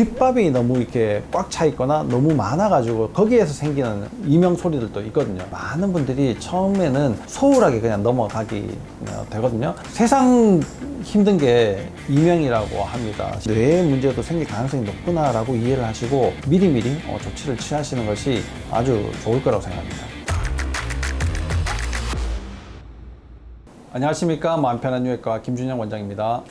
귓밥이 너무 이렇게 꽉 차 있거나 너무 많아가지고 거기에서 생기는 이명 소리들도 있거든요. 많은 분들이 처음에는 소홀하게 그냥 넘어가기 어, 되거든요. 세상 힘든 게 이명이라고 합니다. 뇌에 문제도 생길 가능성이 높구나라고 이해를 하시고 미리미리 어, 조치를 취하시는 것이 아주 좋을 거라고 생각합니다. 안녕하십니까 마음 편한 유해과 김준영 원장입니다.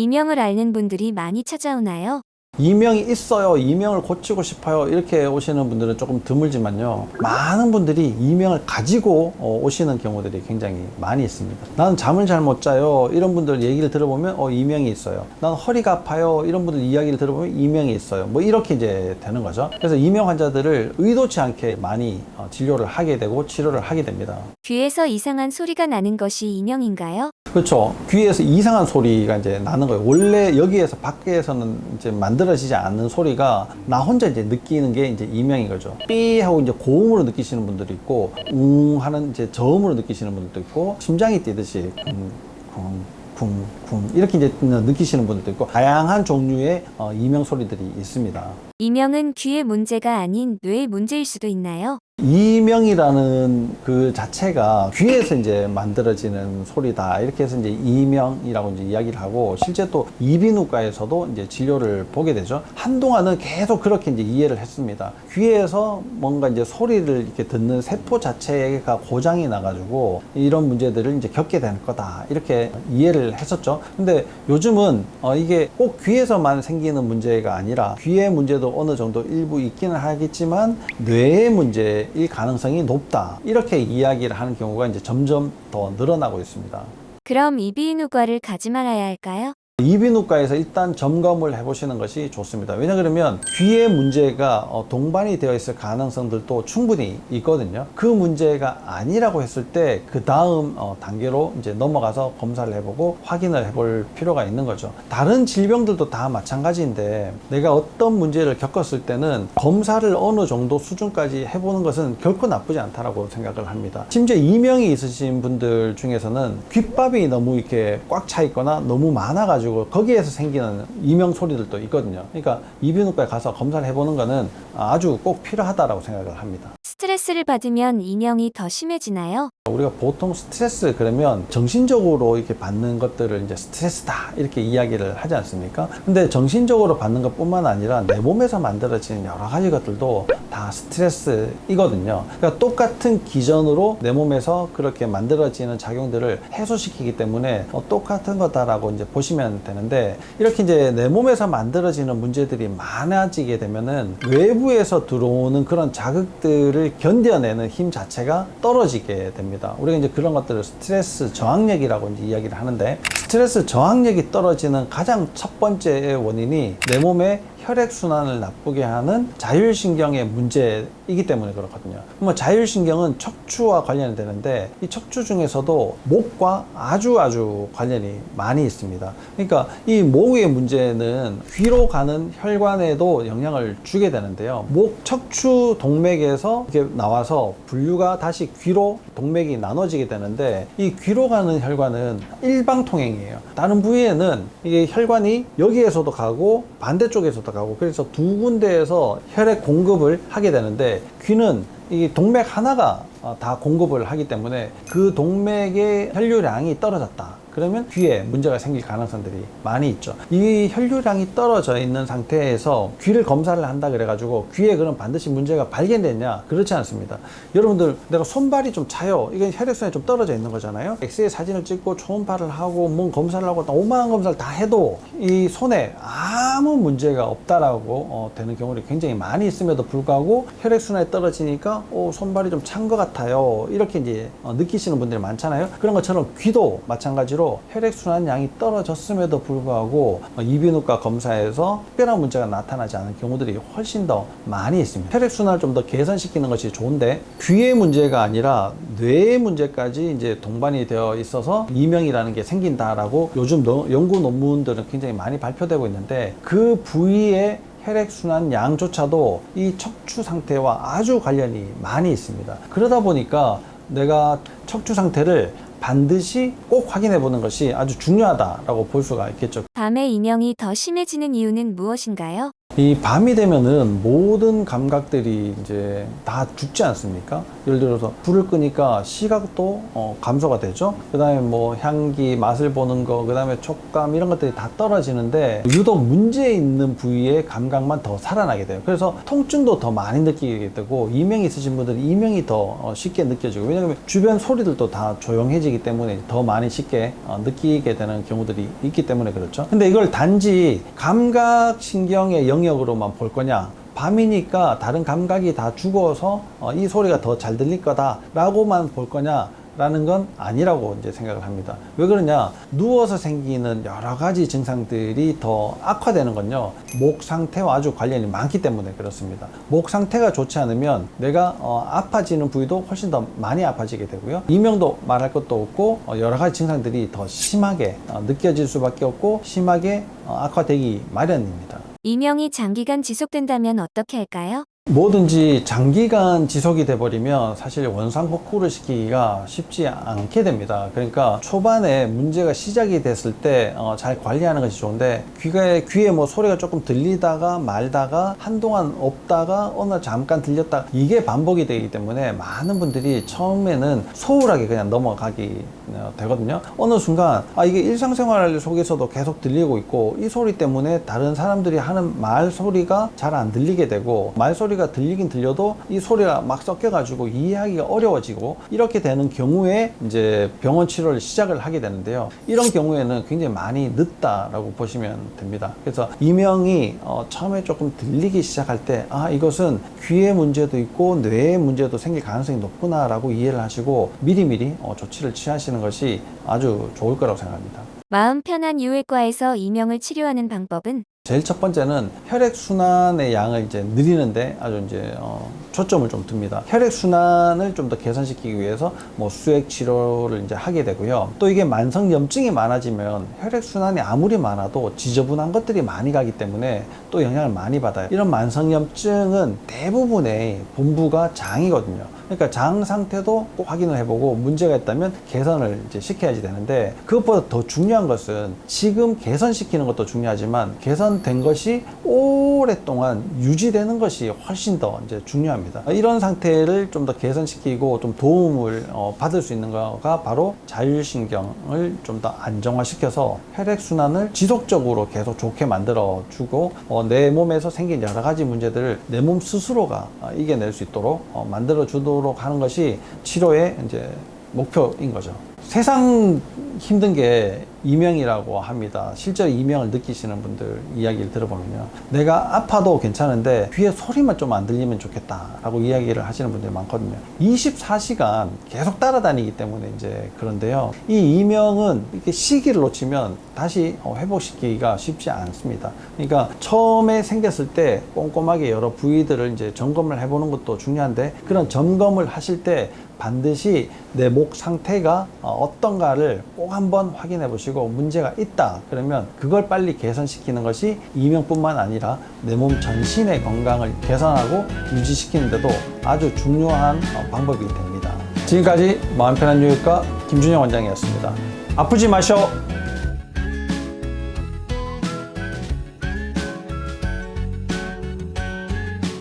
이명을 앓는 분들이 많이 찾아오나요? 이명이 있어요. 이명을 고치고 싶어요. 이렇게 오시는 분들은 조금 드물지만요. 많은 분들이 이명을 가지고 어, 오시는 경우들이 굉장히 많이 있습니다. 나는 잠을 잘 못 자요. 이런 분들 얘기를 들어보면 어, 이명이 있어요. 난 허리가 아파요. 이런 분들 이야기를 들어보면 이명이 있어요. 뭐 이렇게 이제 되는 거죠. 그래서 이명 환자들을 의도치 않게 많이 어, 진료를 하게 되고 치료를 하게 됩니다. 귀에서 이상한 소리가 나는 것이 이명인가요? 그렇죠. 귀에서 이상한 소리가 이제 나는 거예요. 원래 여기에서 밖에서는 이제 만들어지지 않는 소리가 나 혼자 이제 느끼는 게 이제 이명인 거죠. 삐 하고 이제 고음으로 느끼시는 분들도 있고, 웅 하는 이제 저음으로 느끼시는 분들도 있고, 심장이 뛰듯이 쿵, 쿵, 쿵, 쿵 이렇게 이제 느끼시는 분들도 있고, 다양한 종류의 어, 이명 소리들이 있습니다. 이명은 귀의 문제가 아닌 뇌의 문제일 수도 있나요? 이명이라는 그 자체가 귀에서 이제 만들어지는 소리다. 이렇게 해서 이제 이명이라고 이제 이야기를 하고 실제 또 이비인후과에서도 이제 진료를 보게 되죠. 한동안은 계속 그렇게 이제 이해를 했습니다. 귀에서 뭔가 이제 소리를 이렇게 듣는 세포 자체가 고장이 나가지고 이런 문제들을 이제 겪게 될 거다. 이렇게 이해를 했었죠. 근데 요즘은 어 이게 꼭 귀에서만 생기는 문제가 아니라 귀의 문제도 어느 정도 일부 있기는 하겠지만 뇌의 문제 일 가능성이 높다. 이렇게 이야기를 하는 경우가 이제 점점 더 늘어나고 있습니다. 그럼 이비인후과를 가지 말아야 할까요? 이비인후과에서 일단 점검을 해보시는 것이 좋습니다. 왜냐 그러면 귀의 문제가 어, 동반이 되어 있을 가능성들도 충분히 있거든요. 그 문제가 아니라고 했을 때 그 다음 어, 단계로 이제 넘어가서 검사를 해보고 확인을 해볼 필요가 있는 거죠. 다른 질병들도 다 마찬가지인데 내가 어떤 문제를 겪었을 때는 검사를 어느 정도 수준까지 해보는 것은 결코 나쁘지 않다라고 생각을 합니다. 심지어 이명이 있으신 분들 중에서는 귓밥이 너무 이렇게 꽉 차 있거나 너무 많아가지고 가지고 거기에서 생기는 이명 소리들도 있거든요. 그러니까 이비인후과에 가서 검사를 해보는 거는 아주 꼭 필요하다라고 생각을 합니다. 스트레스를 받으면 이명이 더 심해지나요? 우리가 보통 스트레스 그러면 정신적으로 이렇게 받는 것들을 이제 스트레스다 이렇게 이야기를 하지 않습니까? 근데 정신적으로 받는 것뿐만 아니라 내 몸에서 만들어지는 여러 가지 것들도 다 스트레스이거든요. 그러니까 똑같은 기전으로 내 몸에서 그렇게 만들어지는 작용들을 해소시키기 때문에 어, 똑같은 거다라고 이제 보시면 되는데 이렇게 이제 내 몸에서 만들어지는 문제들이 많아지게 되면은 외부에서 들어오는 그런 자극들을 견뎌내는 힘 자체가 떨어지게 됩니다. 우리가 이제 그런 것들을 스트레스 저항력이라고 이제 이야기를 하는데 스트레스 저항력이 떨어지는 가장 첫 번째 원인이 내 몸에 혈액순환을 나쁘게 하는 자율신경의 문제이기 때문에 그렇거든요. 뭐 자율신경은 척추와 관련이 되는데 이 척추 중에서도 목과 아주 아주 관련이 많이 있습니다. 그러니까 이 목의 문제는 귀로 가는 혈관에도 영향을 주게 되는데요. 목 척추 동맥에서 이렇게 나와서 분류가 다시 귀로 동맥이 나눠지게 되는데 이 귀로 가는 혈관은 일방통행이에요. 다른 부위에는 이게 혈관이 여기에서도 가고 반대쪽에서도 가고 그래서 두 군데에서 혈액 공급을 하게 되는데 귀는 이 동맥 하나가 어, 다 공급을 하기 때문에 그 동맥의 혈류량이 떨어졌다. 그러면 귀에 문제가 생길 가능성들이 많이 있죠. 이 혈류량이 떨어져 있는 상태에서 귀를 검사를 한다 그래가지고 귀에 그럼 반드시 문제가 발견됐냐? 그렇지 않습니다. 여러분들 내가 손발이 좀 차요. 이게 혈액순환이 좀 떨어져 있는 거잖아요. 엑스레이 사진을 찍고 초음파를 하고 뭔 검사를 하고 5만 검사를 다 해도 이 손에 아무 문제가 없다라고 어, 되는 경우들이 굉장히 많이 있음에도 불구하고 혈액순환이 떨어지니까 어, 손발이 좀 찬 것 같아요. 이렇게 이제 어, 느끼시는 분들이 많잖아요. 그런 것처럼 귀도 마찬가지로 혈액순환 양이 떨어졌음에도 불구하고 어, 이비인후과 검사에서 특별한 문제가 나타나지 않은 경우들이 훨씬 더 많이 있습니다. 혈액순환을 좀 더 개선시키는 것이 좋은데 귀의 문제가 아니라 뇌의 문제까지 이제 동반이 되어 있어서 이명이라는 게 생긴다라고 요즘 너- 연구 논문들은 굉장히 많이 발표되고 있는데 그 부위의 혈액순환 양조차도 이 척추 상태와 아주 관련이 많이 있습니다. 그러다 보니까 내가 척추 상태를 반드시 꼭 확인해 보는 것이 아주 중요하다라고 볼 수가 있겠죠. 밤에 이명이 더 심해지는 이유는 무엇인가요? 이 밤이 되면은 모든 감각들이 이제 다 죽지 않습니까? 예를 들어서 불을 끄니까 시각도 어, 감소가 되죠. 그 다음에 뭐 향기, 맛을 보는 거, 그 다음에 촉감 이런 것들이 다 떨어지는데 유독 문제 있는 부위의 감각만 더 살아나게 돼요. 그래서 통증도 더 많이 느끼게 되고 이명이 있으신 분들은 이명이 더 어, 쉽게 느껴지고 왜냐하면 주변 소리들도 다 조용해지기 때문에 더 많이 쉽게 어, 느끼게 되는 경우들이 있기 때문에 그렇죠. 근데 이걸 단지 감각 신경의 영역 으로만 볼 거냐? 밤이니까 다른 감각이 다 죽어서 어, 이 소리가 더 잘 들릴 거다라고만 볼 거냐? 라는 건 아니라고 이제 생각을 합니다. 왜 그러냐? 누워서 생기는 여러 가지 증상들이 더 악화되는 건요. 목 상태와 아주 관련이 많기 때문에 그렇습니다. 목 상태가 좋지 않으면 내가 어, 아파지는 부위도 훨씬 더 많이 아파지게 되고요. 이명도 말할 것도 없고 어, 여러 가지 증상들이 더 심하게 어, 느껴질 수밖에 없고 심하게 어, 악화되기 마련입니다. 이명이 장기간 지속된다면 어떻게 할까요? 뭐든지 장기간 지속이 돼버리면 사실 원상 복구를 시키기가 쉽지 않게 됩니다. 그러니까 초반에 문제가 시작이 됐을 때 잘 관리하는 것이 좋은데 귀에 귀에 뭐 소리가 조금 들리다가 말다가 한동안 없다가 어느 날 잠깐 들렸다 이게 반복이 되기 때문에 많은 분들이 처음에는 소홀하게 그냥 넘어가기 어, 되거든요. 어느 순간 아 이게 일상생활 속에서도 계속 들리고 있고 이 소리 때문에 다른 사람들이 하는 말 소리가 잘 안 들리게 되고 말 소리 가 들리긴 들려도 이 소리가 막 섞여가지고 이해하기가 어려워지고 이렇게 되는 경우에 이제 병원 치료를 시작을 하게 되는데요. 이런 경우에는 굉장히 많이 늦다라고 보시면 됩니다. 그래서 이명이 어, 처음에 조금 들리기 시작할 때 아 이것은 귀의 문제도 있고 뇌의 문제도 생길 가능성이 높구나라고 이해를 하시고 미리미리 어, 조치를 취하시는 것이 아주 좋을 거라고 생각합니다. 마음 편한 유외과에서 이명을 치료하는 방법은 제일 첫 번째는 혈액 순환의 양을 이제 늘리는데 아주 이제 어, 초점을 좀 둡니다. 혈액 순환을 좀 더 개선시키기 위해서 뭐 수액 치료를 이제 하게 되고요. 또 이게 만성 염증이 많아지면 혈액 순환이 아무리 많아도 지저분한 것들이 많이 가기 때문에 또 영향을 많이 받아요. 이런 만성 염증은 대부분의 본부가 장이거든요. 그러니까 장 상태도 꼭 확인을 해보고 문제가 있다면 개선을 이제 시켜야지 되는데 그것보다 더 중요한 것은 지금 개선시키는 것도 중요하지만 개선된 것이 오랫동안 유지되는 것이 훨씬 더 이제 중요합니다. 이런 상태를 좀 더 개선시키고 좀 도움을 어, 받을 수 있는 거가 바로 자율신경을 좀 더 안정화시켜서 혈액순환을 지속적으로 계속 좋게 만들어주고 어, 내 몸에서 생긴 여러 가지 문제들을 내 몸 스스로가 어, 이겨낼 수 있도록 어, 만들어주도 록 하는 것이 치료의 이제 목표인 거죠. 세상 힘든 게 이명이라고 합니다. 실제로 이명을 느끼시는 분들 이야기를 들어보면요. 내가 아파도 괜찮은데 귀에 소리만 좀 안 들리면 좋겠다라고 이야기를 하시는 분들이 많거든요. 24시간 계속 따라다니기 때문에 이제 그런데요. 이 이명은 이렇게 시기를 놓치면 다시 어, 회복시키기가 쉽지 않습니다. 그러니까 처음에 생겼을 때 꼼꼼하게 여러 부위들을 이제 점검을 해보는 것도 중요한데 그런 점검을 하실 때 반드시 내 목 상태가 어, 어떤가를 꼭 한번 확인해 보시고 문제가 있다 그러면 그걸 빨리 개선시키는 것이 이명뿐만 아니라 내 몸 전신의 건강을 개선하고 유지시키는데도 아주 중요한 어, 방법이 됩니다. 지금까지 마음 편한 요일과 김준영 원장이었습니다. 아프지 마셔.